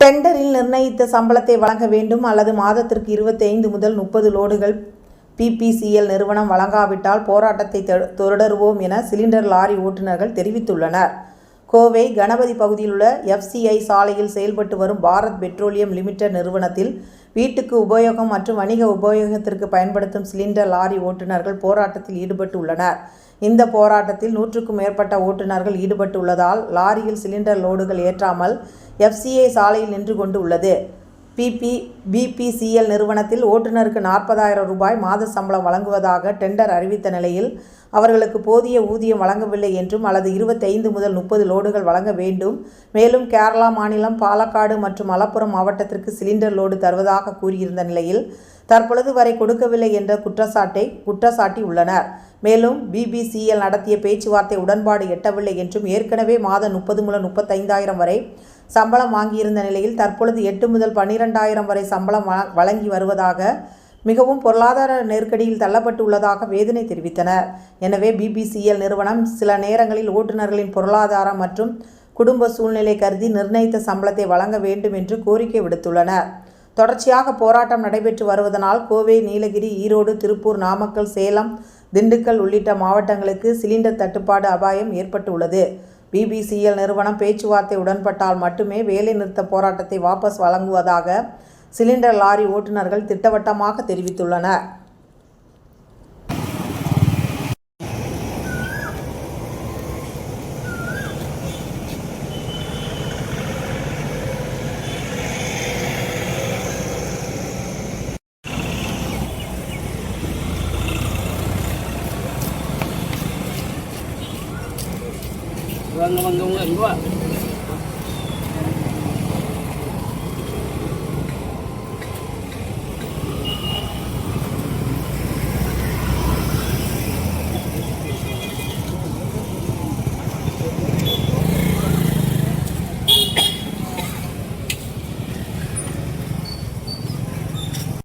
டெண்டரில் நிர்ணயித்த சம்பளத்தை வழங்க வேண்டும் அல்லது மாதத்திற்கு இருபத்தைந்து முதல் முப்பது லோடுகள் பிபிசிஎல் நிறுவனம் வழங்காவிட்டால் போராட்டத்தை தொ- தொடருவோம் என சிலிண்டர் லாரி ஓட்டுநர்கள் தெரிவித்துள்ளனர். கோவை கணபதி பகுதியில் உள்ள எஃப்சிஐ சாலையில் செயல்பட்டு வரும் பாரத் பெட்ரோலியம் லிமிடெட் நிறுவனத்தில் வீட்டுக்கு உபயோகம் மற்றும் வணிக உபயோகத்திற்கு பயன்படுத்தும் சிலிண்டர் லாரி ஓட்டுநர்கள் போராட்டத்தில் ஈடுபட்டு உள்ளனர் இந்த போராட்டத்தில் நூற்றுக்கும் மேற்பட்ட ஓட்டுநர்கள் ஈடுபட்டுள்ளதால் லாரியில் சிலிண்டர் லோடுகள் ஏற்றாமல் எஃப்சிஐ சாலையில் நின்று கொண்டு உள்ளது பிபி பிபிசிஎல் நிறுவனத்தில் ஓட்டுநருக்கு நாற்பதாயிரம் ரூபாய் மாத சம்பளம் வழங்குவதாக டெண்டர் அறிவித்த நிலையில் அவர்களுக்கு போதிய ஊதியம் வழங்கவில்லை என்றும் அல்லது இருபத்தைந்து முதல் முப்பது லோடுகள் வழங்க வேண்டும். மேலும் கேரளா மாநிலம் பாலக்காடு மற்றும் மலப்புரம் மாவட்டத்திற்கு சிலிண்டர் லோடு தருவதாக கூறியிருந்த நிலையில் தற்பொழுது வரை கொடுக்கவில்லை என்ற குற்றச்சாட்டை குற்றச்சாட்டி உள்ளனர். மேலும் பிபிசிஎல் நடத்திய பேச்சுவார்த்தை உடன்பாடு எட்டவில்லை என்றும் ஏற்கனவே மாதம் முப்பது முதல் முப்பத்தைந்தாயிரம் வரை சம்பளம் வாங்கியிருந்த நிலையில் தற்பொழுது எட்டு முதல் பன்னிரெண்டாயிரம் வரை சம்பளம் வழங்கி வருவதாக மிகவும் பொருளாதார நெருக்கடியில் தள்ளப்பட்டு உள்ளதாக வேதனை தெரிவித்தனர். எனவே பிபிசிஎல் நிறுவனம் சில நேரங்களில் ஓட்டுநர்களின் பொருளாதாரம் மற்றும் குடும்ப சூழ்நிலை கருதி நிர்ணயித்த சம்பளத்தை வழங்க வேண்டும் என்று கோரிக்கை விடுத்துள்ளனர். தொடர்ச்சியாக போராட்டம் நடைபெற்று வருவதனால் கோவை நீலகிரி ஈரோடு திருப்பூர் நாமக்கல் சேலம் திண்டுக்கல் உள்ளிட்ட மாவட்டங்களுக்கு சிலிண்டர் தட்டுப்பாடு அபாயம் ஏற்பட்டுள்ளது. பிபிசிஎல் நிறுவனம் பேச்சுவார்த்தை உடன்பட்டால் மட்டுமே வேலைநிறுத்த போராட்டத்தை வாபஸ் வழங்குவதாக சிலிண்டர் லாரி ஓட்டுநர்கள் திட்டவட்டமாக தெரிவித்துள்ளனர் Vâng, vâng, vâng, vâng.